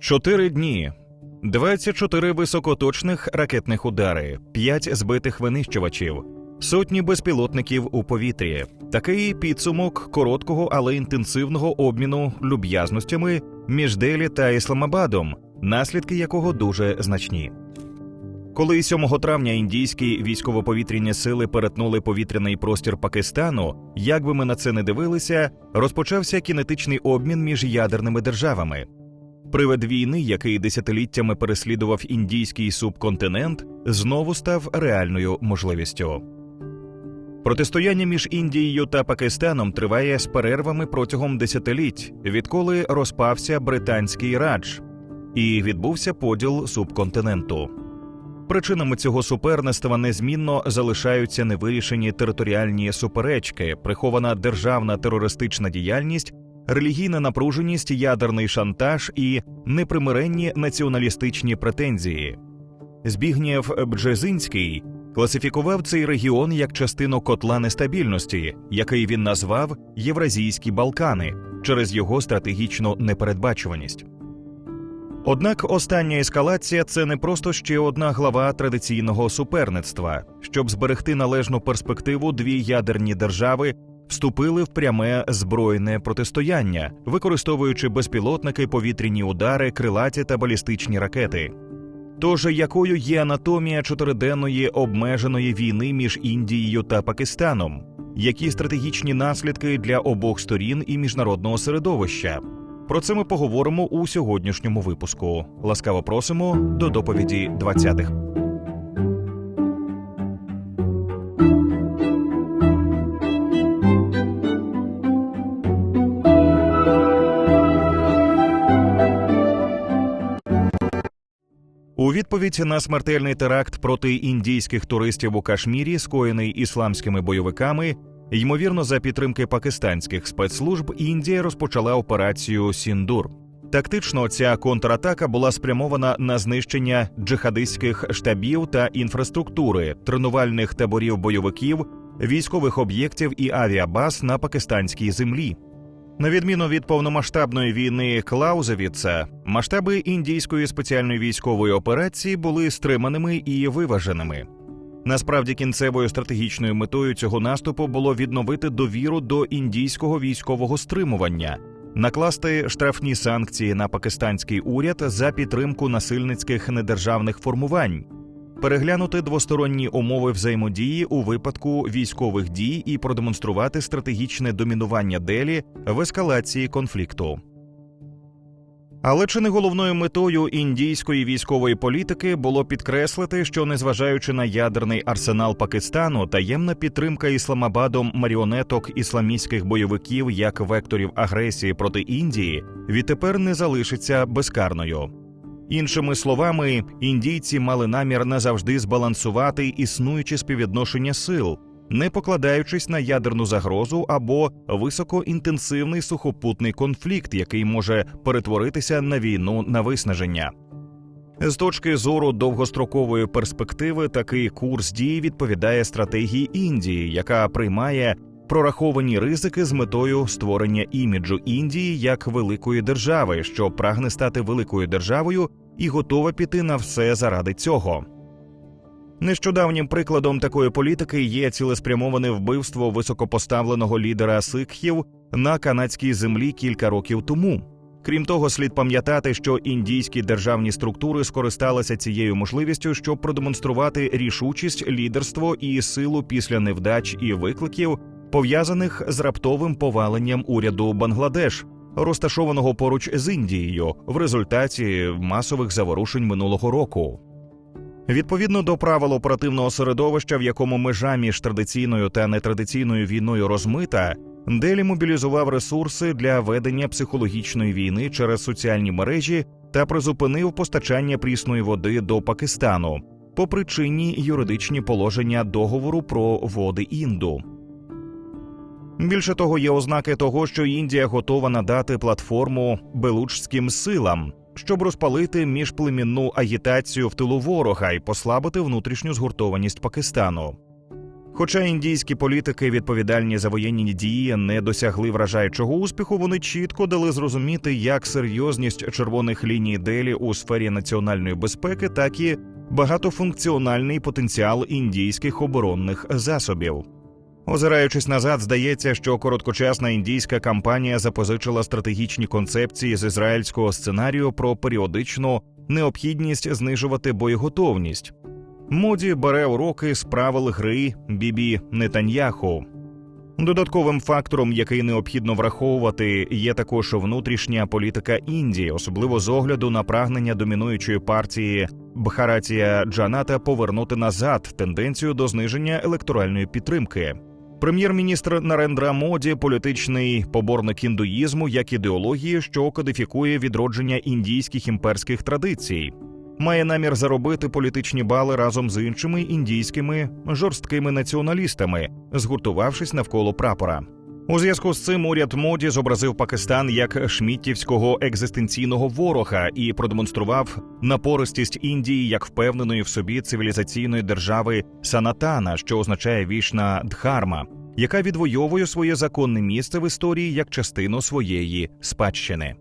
Чотири дні, 24 високоточних ракетних удари, 5 збитих винищувачів, сотні безпілотників у повітрі. Такий підсумок короткого, але інтенсивного обміну люб'язностями між Делі та Ісламабадом, наслідки якого дуже значні. Коли 7 травня індійські військово-повітряні сили перетнули повітряний простір Пакистану, як би ми на це не дивилися, розпочався кінетичний обмін між ядерними державами. Привид війни, який десятиліттями переслідував індійський субконтинент, знову став реальною можливістю. Протистояння між Індією та Пакистаном триває з перервами протягом десятиліть, відколи розпався британський радж і відбувся поділ субконтиненту. Причинами цього суперництва незмінно залишаються невирішені територіальні суперечки, прихована державна терористична діяльність, релігійна напруженість, ядерний шантаж і непримиренні націоналістичні претензії. Збігнєв Бджезинський класифікував цей регіон як частину котла нестабільності, який він назвав Євразійські Балкани через його стратегічну непередбачуваність. Однак остання ескалація це не просто ще одна глава традиційного суперництва. Щоб зберегти належну перспективу, дві ядерні держави вступили в пряме збройне протистояння, використовуючи безпілотники, повітряні удари, крилаті та балістичні ракети. Тож якою є анатомія чотириденної обмеженої війни між Індією та Пакистаном? Які стратегічні наслідки для обох сторін і міжнародного середовища? Про це ми поговоримо у сьогоднішньому випуску. Ласкаво просимо до доповіді 20-х. У відповідь на смертельний теракт проти індійських туристів у Кашмірі, скоєний ісламськими бойовиками, ймовірно, за підтримки пакистанських спецслужб, Індія розпочала операцію Сіндур. Тактично ця контратака була спрямована на знищення джихадистських штабів та інфраструктури, тренувальних таборів бойовиків, військових об'єктів і авіабаз на пакистанській землі. На відміну від повномасштабної війни Клаузевіца, масштаби індійської спеціальної військової операції були стриманими і виваженими. Насправді, кінцевою стратегічною метою цього наступу було відновити довіру до індійського військового стримування, накласти штрафні санкції на пакистанський уряд за підтримку насильницьких недержавних формувань, переглянути двосторонні умови взаємодії у випадку військових дій і продемонструвати стратегічне домінування Делі в ескалації конфлікту. Але чи не головною метою індійської військової політики було підкреслити, що незважаючи на ядерний арсенал Пакистану, таємна підтримка Ісламабадом маріонеток ісламістських бойовиків як векторів агресії проти Індії відтепер не залишиться безкарною. Іншими словами, індійці мали намір назавжди збалансувати існуючі співвідношення сил, не покладаючись на ядерну загрозу або високоінтенсивний сухопутний конфлікт, який може перетворитися на війну на виснаження. З точки зору довгострокової перспективи, такий курс дій відповідає стратегії Індії, яка приймає прораховані ризики з метою створення іміджу Індії як великої держави, що прагне стати великою державою і готова піти на все заради цього. Нещодавнім прикладом такої політики є цілеспрямоване вбивство високопоставленого лідера сикхів на канадській землі кілька років тому. Крім того, слід пам'ятати, що індійські державні структури скористалися цією можливістю, щоб продемонструвати рішучість, лідерство і силу після невдач і викликів, пов'язаних з раптовим поваленням уряду Бангладеш, розташованого поруч з Індією, в результаті масових заворушень минулого року. Відповідно до правил оперативного середовища, в якому межа між традиційною та нетрадиційною війною розмита, Делі мобілізував ресурси для ведення психологічної війни через соціальні мережі та призупинив постачання прісної води до Пакистану по причині юридичні положення договору про води інду. Більше того, є ознаки того, що Індія готова надати платформу белучським силам, щоб розпалити міжплемінну агітацію в тилу ворога і послабити внутрішню згуртованість Пакистану. Хоча індійські політики, відповідальні за воєнні дії, не досягли вражаючого успіху, вони чітко дали зрозуміти, як серйозність червоних ліній Делі у сфері національної безпеки, так і багатофункціональний потенціал індійських оборонних засобів. Озираючись назад, здається, що короткочасна індійська кампанія запозичила стратегічні концепції з ізраїльського сценарію про періодичну необхідність знижувати боєготовність. Моді бере уроки з правил гри Бібі Нетаньяху. Додатковим фактором, який необхідно враховувати, є також внутрішня політика Індії, особливо з огляду на прагнення домінуючої партії Бхаратія Джаната повернути назад тенденцію до зниження електоральної підтримки. Прем'єр-міністр Нарендра Моді політичний поборник індуїзму як ідеології, що кодифікує відродження індійських імперських традицій має намір заробити політичні бали разом з іншими індійськими жорсткими націоналістами, згуртувавшись навколо прапора. У зв'язку з цим уряд моді зобразив Пакистан як шміттівського екзистенційного ворога і продемонстрував напористість Індії як впевненої в собі цивілізаційної держави Санатана, що означає вічна дхарма, яка відвоює своє законне місце в історії як частину своєї спадщини.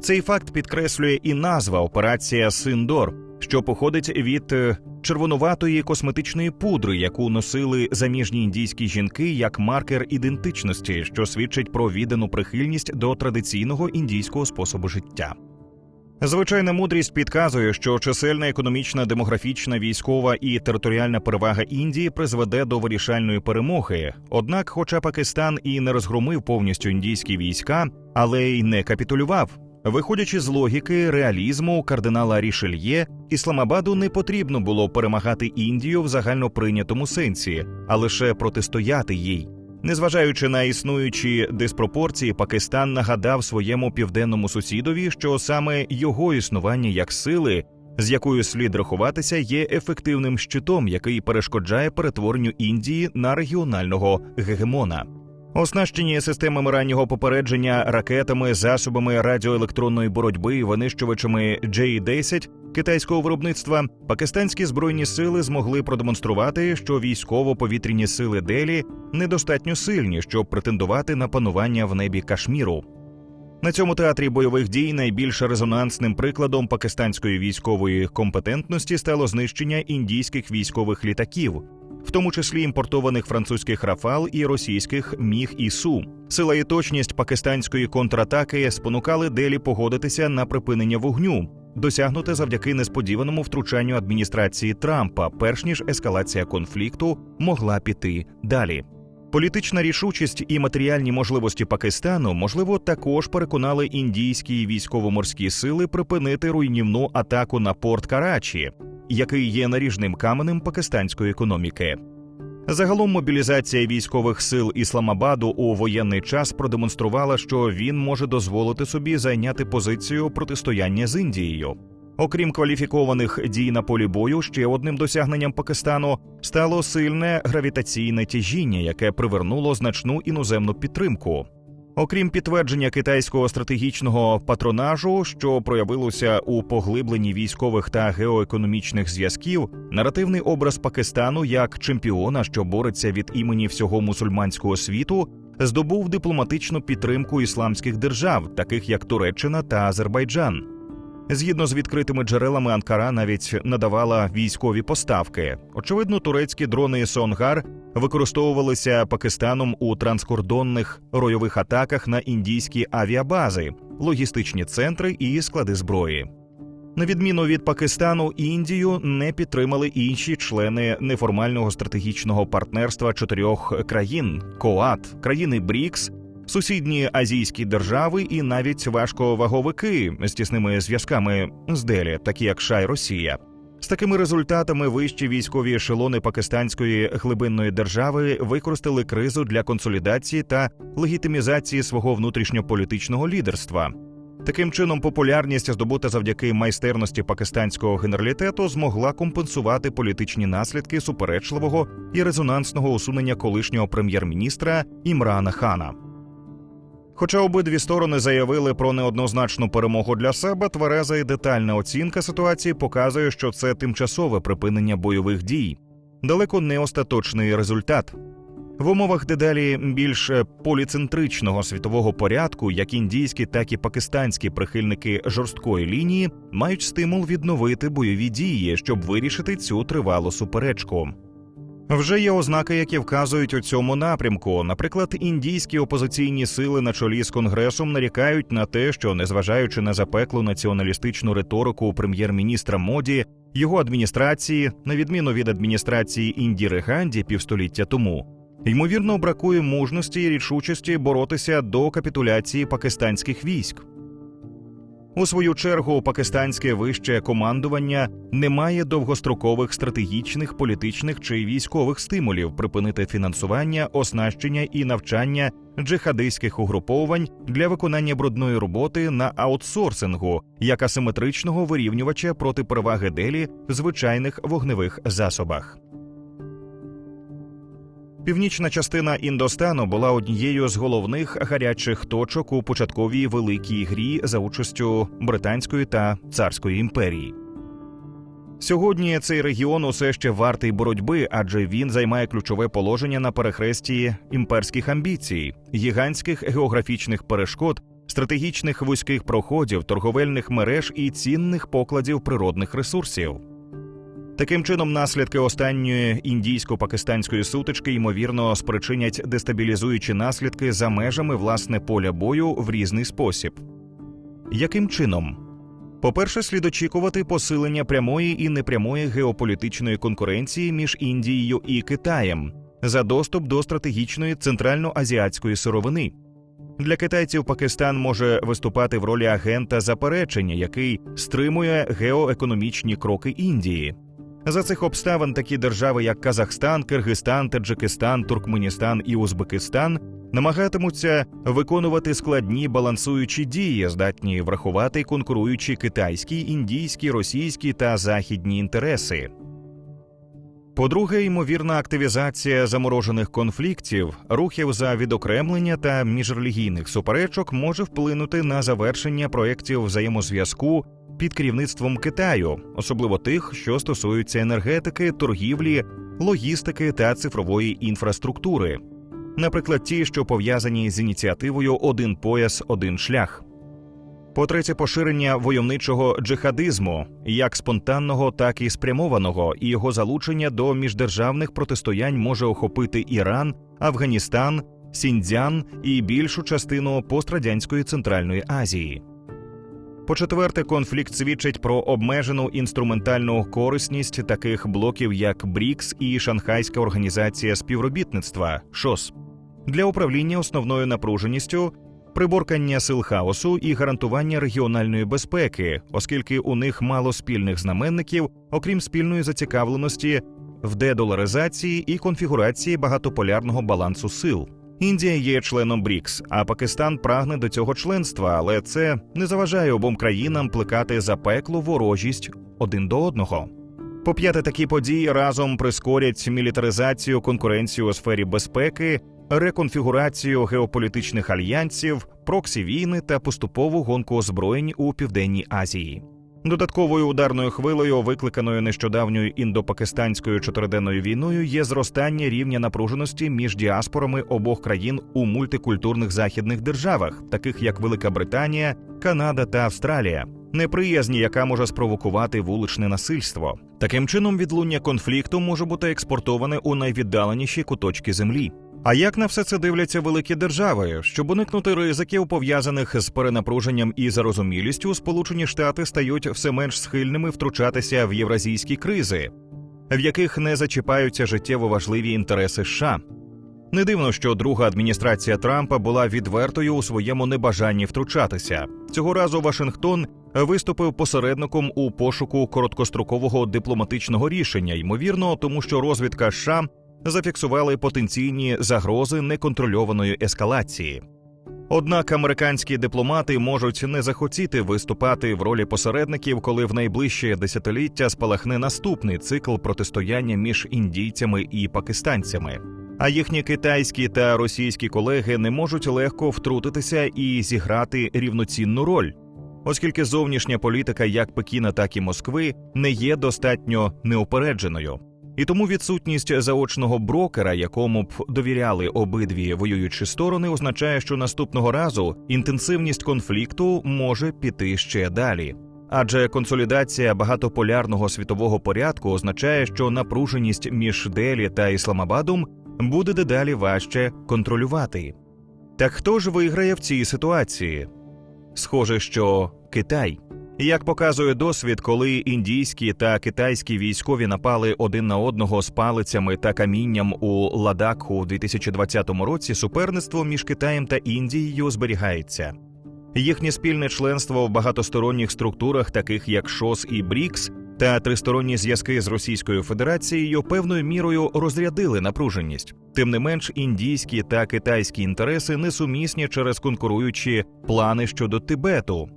Цей факт підкреслює і назва операція Синдор, що походить від е, червонуватої косметичної пудри, яку носили заміжні індійські жінки як маркер ідентичності, що свідчить про віддану прихильність до традиційного індійського способу життя. Звичайна мудрість підказує, що чисельна економічна, демографічна, військова і територіальна перевага Індії призведе до вирішальної перемоги. Однак, хоча Пакистан і не розгромив повністю індійські війська, але й не капітулював. Виходячи з логіки реалізму кардинала Рішельє, Ісламабаду не потрібно було перемагати Індію в загальноприйнятому сенсі, а лише протистояти їй. Незважаючи на існуючі диспропорції, Пакистан нагадав своєму південному сусідові, що саме його існування як сили, з якою слід рахуватися, є ефективним щитом, який перешкоджає перетворенню Індії на регіонального гегемона. Оснащені системами раннього попередження, ракетами, засобами радіоелектронної боротьби, винищувачами J-10 китайського виробництва, пакистанські збройні сили змогли продемонструвати, що військово-повітряні сили Делі недостатньо сильні, щоб претендувати на панування в небі Кашміру. На цьому театрі бойових дій найбільш резонансним прикладом пакистанської військової компетентності стало знищення індійських військових літаків, в тому числі імпортованих французьких рафал і російських міг і су. Сила і точність пакистанської контратаки спонукали Делі погодитися на припинення вогню, досягнуте завдяки несподіваному втручанню адміністрації Трампа, перш ніж ескалація конфлікту могла піти далі. Політична рішучість і матеріальні можливості Пакистану можливо також переконали індійські військово-морські сили припинити руйнівну атаку на порт Карачі, який є наріжним каменем пакистанської економіки. Загалом мобілізація військових сил Ісламабаду у воєнний час продемонструвала, що він може дозволити собі зайняти позицію протистояння з Індією. Окрім кваліфікованих дій на полі бою, ще одним досягненням Пакистану стало сильне гравітаційне тяжіння, яке привернуло значну іноземну підтримку. Окрім підтвердження китайського стратегічного патронажу, що проявилося у поглибленні військових та геоекономічних зв'язків, наративний образ Пакистану як чемпіона, що бореться від імені всього мусульманського світу, здобув дипломатичну підтримку ісламських держав, таких як Туреччина та Азербайджан. Згідно з відкритими джерелами, Анкара навіть надавала військові поставки. Очевидно, турецькі дрони Сонгар використовувалися Пакистаном у транскордонних ройових атаках на індійські авіабази, логістичні центри і склади зброї. На відміну від Пакистану, Індію не підтримали інші члени неформального стратегічного партнерства чотирьох країн: КОАТ, країни БРІКС, сусідні азійські держави і навіть важковаговики з тісними зв'язками з Делі, такі як Шай Росія. З такими результатами вищі військові ешелони пакистанської глибинної держави використали кризу для консолідації та легітимізації свого внутрішньополітичного лідерства. Таким чином, популярність, здобута завдяки майстерності пакистанського генералітету, змогла компенсувати політичні наслідки суперечливого і резонансного усунення колишнього прем'єр-міністра Імрана Хана. Хоча обидві сторони заявили про неоднозначну перемогу для себе, твереза і детальна оцінка ситуації показує, що це тимчасове припинення бойових дій. далеко не остаточний результат. В умовах дедалі більш поліцентричного світового порядку, як індійські, так і пакистанські прихильники жорсткої лінії мають стимул відновити бойові дії, щоб вирішити цю тривалу суперечку. Вже є ознаки, які вказують у цьому напрямку. Наприклад, індійські опозиційні сили на чолі з конгресом нарікають на те, що незважаючи на запеклу націоналістичну риторику прем'єр-міністра моді, його адміністрації, на відміну від адміністрації Індіри Ганді півстоліття тому, ймовірно бракує мужності і рішучості боротися до капітуляції пакистанських військ. У свою чергу пакистанське вище командування не має довгострокових стратегічних, політичних чи військових стимулів припинити фінансування, оснащення і навчання джихадистських угруповань для виконання брудної роботи на аутсорсингу як асиметричного вирівнювача проти переваги делі в звичайних вогневих засобах. Північна частина Індостану була однією з головних гарячих точок у початковій великій грі за участю Британської та царської імперії. Сьогодні цей регіон усе ще вартий боротьби, адже він займає ключове положення на перехресті імперських амбіцій, гігантських географічних перешкод, стратегічних вузьких проходів, торговельних мереж і цінних покладів природних ресурсів. Таким чином, наслідки останньої індійсько-пакистанської сутички ймовірно спричинять дестабілізуючі наслідки за межами власне поля бою в різний спосіб. Яким чином? По-перше, слід очікувати посилення прямої і непрямої геополітичної конкуренції між Індією і Китаєм за доступ до стратегічної центральноазіатської сировини. Для китайців Пакистан може виступати в ролі агента заперечення, який стримує геоекономічні кроки Індії. За цих обставин такі держави, як Казахстан, Киргизстан, Таджикистан, Туркменістан і Узбекистан, намагатимуться виконувати складні балансуючі дії, здатні врахувати конкуруючі китайські, індійські, російські та західні інтереси. По-друге, ймовірна активізація заморожених конфліктів, рухів за відокремлення та міжрелігійних суперечок може вплинути на завершення проєктів взаємозв'язку під керівництвом Китаю, особливо тих, що стосуються енергетики, торгівлі, логістики та цифрової інфраструктури, наприклад, ті, що пов'язані з ініціативою Один пояс, один шлях. По третє, поширення войовничого джихадизму, як спонтанного, так і спрямованого, і його залучення до міждержавних протистоянь може охопити Іран, Афганістан, Сіндзян і більшу частину пострадянської центральної Азії. По четверте, конфлікт свідчить про обмежену інструментальну корисність таких блоків, як БРІКС і Шанхайська організація співробітництва ШОС для управління основною напруженістю, приборкання сил хаосу і гарантування регіональної безпеки, оскільки у них мало спільних знаменників, окрім спільної зацікавленості в дедоларизації і конфігурації багатополярного балансу сил. Індія є членом БРІКС, а Пакистан прагне до цього членства, але це не заважає обом країнам плекати запеклу ворожість один до одного. По п'яте, такі події разом прискорять мілітаризацію, конкуренцію у сфері безпеки, реконфігурацію геополітичних альянсів, проксі війни та поступову гонку озброєнь у південній Азії. Додатковою ударною хвилею, викликаною нещодавньою індопакистанською чотириденною війною, є зростання рівня напруженості між діаспорами обох країн у мультикультурних західних державах, таких як Велика Британія, Канада та Австралія, неприязні, яка може спровокувати вуличне насильство. Таким чином, відлуння конфлікту може бути експортоване у найвіддаленіші куточки землі. А як на все це дивляться великі держави? Щоб уникнути ризиків, пов'язаних з перенапруженням і зарозумілістю, Сполучені Штати стають все менш схильними втручатися в євразійські кризи, в яких не зачіпаються життєво важливі інтереси США. Не дивно, що друга адміністрація Трампа була відвертою у своєму небажанні втручатися. Цього разу Вашингтон виступив посередником у пошуку короткострокового дипломатичного рішення, ймовірно, тому що розвідка США зафіксували потенційні загрози неконтрольованої ескалації. Однак американські дипломати можуть не захотіти виступати в ролі посередників, коли в найближче десятиліття спалахне наступний цикл протистояння між індійцями і пакистанцями. А їхні китайські та російські колеги не можуть легко втрутитися і зіграти рівноцінну роль, оскільки зовнішня політика як Пекіна, так і Москви не є достатньо неупередженою. І тому відсутність заочного брокера, якому б довіряли обидві воюючі сторони, означає, що наступного разу інтенсивність конфлікту може піти ще далі. Адже консолідація багатополярного світового порядку означає, що напруженість між Делі та Ісламабадом буде дедалі важче контролювати. Так хто ж виграє в цій ситуації? Схоже, що Китай. Як показує досвід, коли індійські та китайські військові напали один на одного з палицями та камінням у Ладакху у 2020 році, суперництво між Китаєм та Індією зберігається. Їхнє спільне членство в багатосторонніх структурах, таких як ШОС і БРІКС, та тристоронні зв'язки з Російською Федерацією певною мірою розрядили напруженість. Тим не менш, індійські та китайські інтереси несумісні через конкуруючі плани щодо Тибету.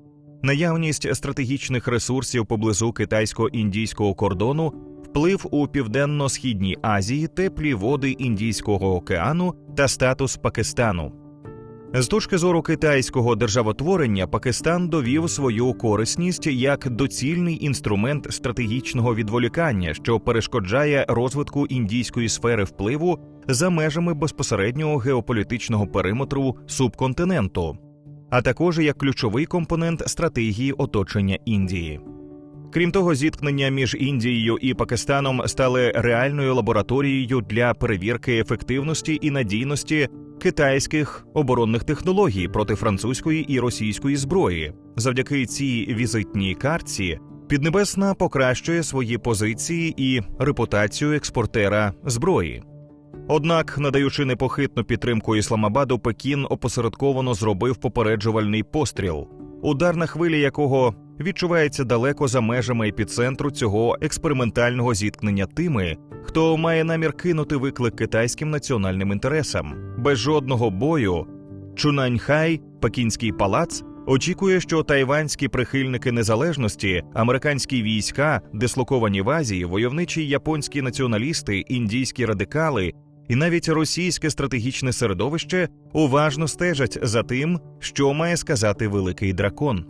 Наявність стратегічних ресурсів поблизу китайсько-індійського кордону, вплив у південно-східній Азії, теплі води Індійського океану та статус Пакистану. З точки зору китайського державотворення, Пакистан довів свою корисність як доцільний інструмент стратегічного відволікання, що перешкоджає розвитку індійської сфери впливу за межами безпосереднього геополітичного периметру субконтиненту, а також як ключовий компонент стратегії оточення Індії. Крім того, зіткнення між Індією і Пакистаном стали реальною лабораторією для перевірки ефективності і надійності китайських оборонних технологій проти французької і російської зброї. Завдяки цій візитній картці Піднебесна покращує свої позиції і репутацію експортера зброї. Однак, надаючи непохитну підтримку Ісламабаду, Пекін опосередковано зробив попереджувальний постріл, удар на хвилі якого відчувається далеко за межами епіцентру цього експериментального зіткнення тими, хто має намір кинути виклик китайським національним інтересам. Без жодного бою Чунаньхай, Пекінський палац. Очікує, що тайванські прихильники незалежності, американські війська, дислоковані в Азії, войовничі японські націоналісти, індійські радикали і навіть російське стратегічне середовище уважно стежать за тим, що має сказати великий дракон.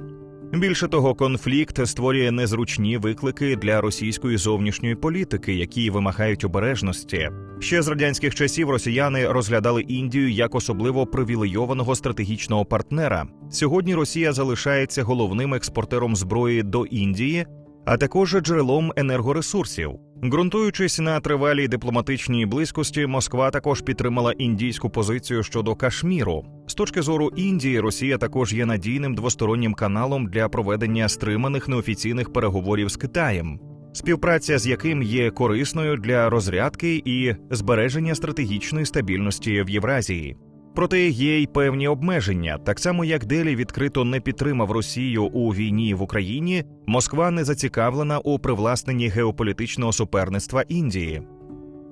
Більше того, конфлікт створює незручні виклики для російської зовнішньої політики, які вимагають обережності. Ще з радянських часів росіяни розглядали Індію як особливо привілейованого стратегічного партнера. Сьогодні Росія залишається головним експортером зброї до Індії, а також джерелом енергоресурсів. Ґрунтуючись на тривалій дипломатичній близькості, Москва також підтримала індійську позицію щодо Кашміру. З точки зору Індії, Росія також є надійним двостороннім каналом для проведення стриманих неофіційних переговорів з Китаєм, співпраця з яким є корисною для розрядки і збереження стратегічної стабільності в Євразії. Проте є й певні обмеження. Так само як Делі відкрито не підтримав Росію у війні в Україні, Москва не зацікавлена у привласненні геополітичного суперництва Індії.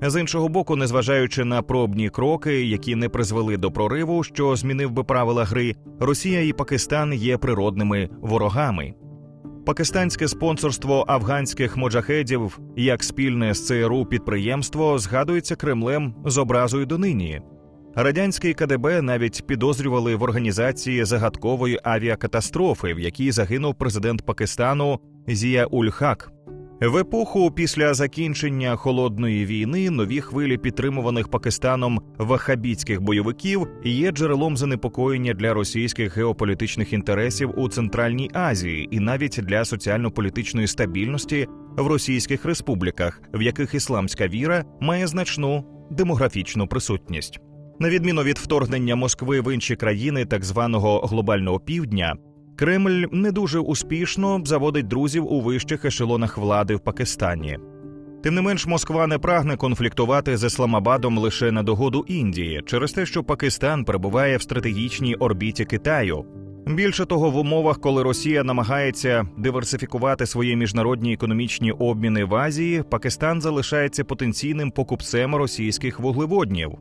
З іншого боку, незважаючи на пробні кроки, які не призвели до прориву, що змінив би правила гри, Росія і Пакистан є природними ворогами. Пакистанське спонсорство афганських моджахедів як спільне з ЦРУ підприємство згадується Кремлем з образою донині. Радянський КДБ навіть підозрювали в організації загадкової авіакатастрофи, в якій загинув президент Пакистану Зія Ульхак. В епоху після закінчення холодної війни нові хвилі підтримуваних Пакистаном вахабітських бойовиків є джерелом занепокоєння для російських геополітичних інтересів у Центральній Азії і навіть для соціально-політичної стабільності в російських республіках, в яких ісламська віра має значну демографічну присутність. На відміну від вторгнення Москви в інші країни так званого глобального півдня, Кремль не дуже успішно заводить друзів у вищих ешелонах влади в Пакистані. Тим не менш, Москва не прагне конфліктувати з Ісламабадом лише на догоду Індії через те, що Пакистан перебуває в стратегічній орбіті Китаю. Більше того, в умовах, коли Росія намагається диверсифікувати свої міжнародні економічні обміни в Азії, Пакистан залишається потенційним покупцем російських вуглеводнів.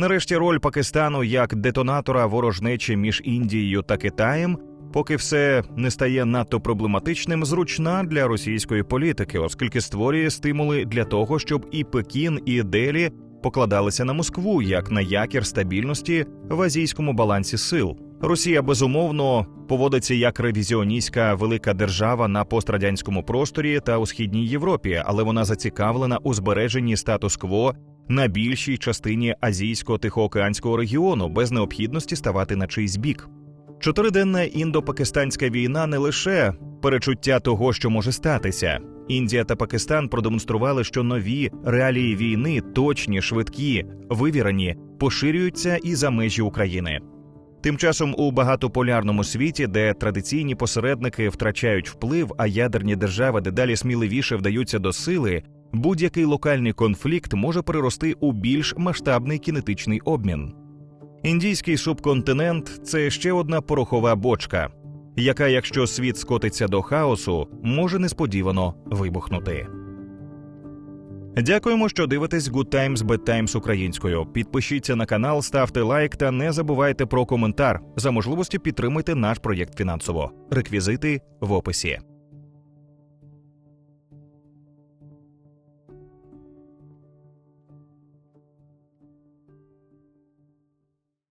Нарешті роль Пакистану як детонатора ворожнечі між Індією та Китаєм, поки все не стає надто проблематичним, зручна для російської політики, оскільки створює стимули для того, щоб і Пекін, і Делі покладалися на Москву як на якір стабільності в азійському балансі сил. Росія безумовно поводиться як ревізіоністська велика держава на пострадянському просторі та у східній Європі, але вона зацікавлена у збереженні статус-кво на більшій частині азійсько-тихоокеанського регіону без необхідності ставати на чийсь бік. Чотириденна індо-пакистанська війна не лише перечуття того, що може статися. Індія та Пакистан продемонстрували, що нові реалії війни, точні, швидкі, вивірені, поширюються і за межі України. Тим часом у багатополярному світі, де традиційні посередники втрачають вплив, а ядерні держави дедалі сміливіше вдаються до сили, будь-який локальний конфлікт може перерости у більш масштабний кінетичний обмін. Індійський субконтинент це ще одна порохова бочка, яка, якщо світ скотиться до хаосу, може несподівано вибухнути. Дякуємо, що дивитесь Good Times Bad Times українською. Підпишіться на канал, ставте лайк та не забувайте про коментар. За можливості підтримуйте наш проєкт фінансово. Реквізити в описі.